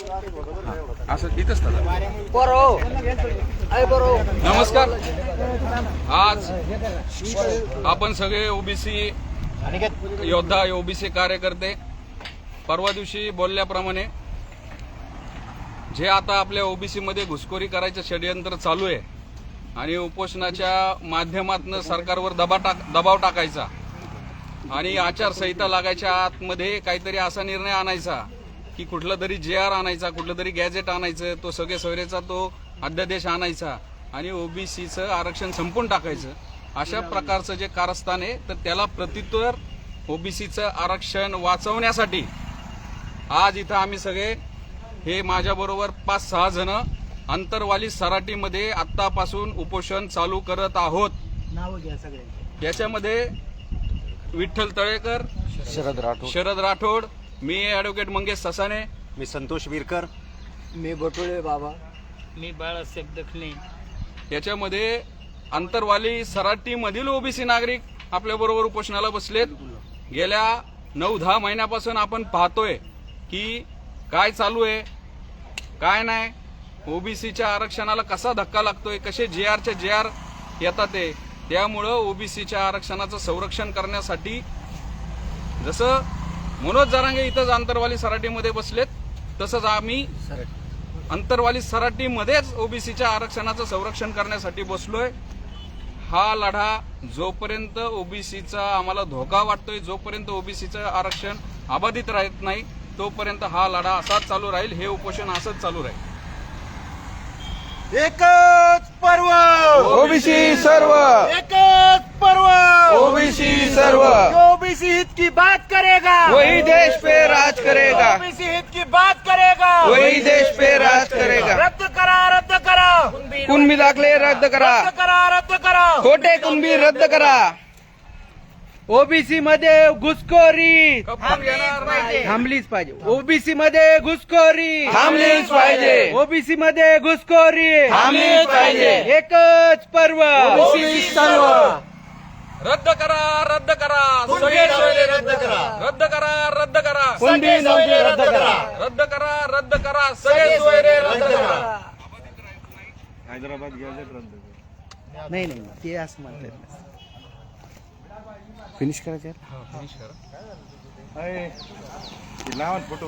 असं इथंच. बरो. बरो. नमस्कार. आज आपण सगळे ओबीसी योद्धा ओबीसी कार्यकर्ते परवा दिवशी बोलल्याप्रमाणे जे आता आपल्या ओबीसी मध्ये घुसखोरी करायचं षडयंत्र चालू आहे आणि उपोषणाच्या माध्यमातून सरकारवर दबा टाक दबाव टाकायचा आणि आचारसंहिता लागायच्या आतमध्ये काहीतरी असा निर्णय आणायचा की कुठलं तरी जे आर आणायचा कुठलं तरी गॅजेट आणायचं तो सगळे सोयरेचा तो अध्यादेश आणायचा आणि ओबीसीचं आरक्षण संपून टाकायचं. अशा प्रकारचं जे कारस्थान आहे तर त्याला प्रत्युत्तर ओबीसीचं आरक्षण वाचवण्यासाठी आज इथं आम्ही सगळे हे माझ्याबरोबर पाच सहा जण अंतरवाली सराटीमध्ये आत्तापासून उपोषण चालू करत आहोत. नाव घ्या सगळ्यांचे. याच्यामध्ये विठ्ठल तळेकर शरद राठोड. शरद राठोड मी ऍडव्होकेट मंगेश ससाने. मी संतोष विरकर. मी बटुळे बाबा. मी बाळासाहेब दखने. याच्यामध्ये अंतरवाली सराटीमधील ओबीसी नागरिक आपल्याबरोबर उपोषणाला बसलेत. गेल्या नऊ दहा महिन्यापासून आपण पाहतोय की काय चालू आहे काय नाही ओबीसीच्या आरक्षणाला कसा धक्का लागतोय कसे जे आरचे जे आर येतात ते त्यामुळं ओबीसीच्या आरक्षणाचं संरक्षण करण्यासाठी जसं मनोज जरांगे इथंच अंतरवाली सराटीमध्ये बसलेत. तसंच आम्ही अंतरवाली सराटीमध्येच ओबीसीच्या आरक्षणाचं संरक्षण करण्यासाठी बसलोय. हा लढा जोपर्यंत ओबीसीचा आम्हाला धोका वाटतोय जोपर्यंत ओबीसीचं आरक्षण अबाधित राहत नाही तोपर्यंत हा लढा असाच चालू राहील हे उपोषण असंच चालू राहील. एकच पर्व! ओबीसी सर्व! एकच पर्व! ओबीसी ओबीसी हित की बात करेगा। वही देश पे राज करेगा। ओबीसी हित की बात करेगा। वही देश पे राज करेगा। रद्द करा रद्द करा। कुणबी दाखले रद्द करा। रद्द करा रद्द करा। खोटे कुणबी रद्द करा। ओबीसी मध्ये घुसखोरी। थांबलीच पाहिजे। ओबीसी मध्ये घुसखोरी। थांबलीच पाहिजे. ओबीसी मध्ये घुसखोरी। थांबलीच पाहिजे. एकच पर्व। ओबीसी सर्व। रद्द करा रद्द करा। रद्द करा रद्द करा. नोंदी रद्द करा. रद्द करा रद्द करा. सगळे सोयरे रद्द करा. नाही नाही ते असं म्हणतात. फिनिश करायचं फिनिश करा. लावा फोटो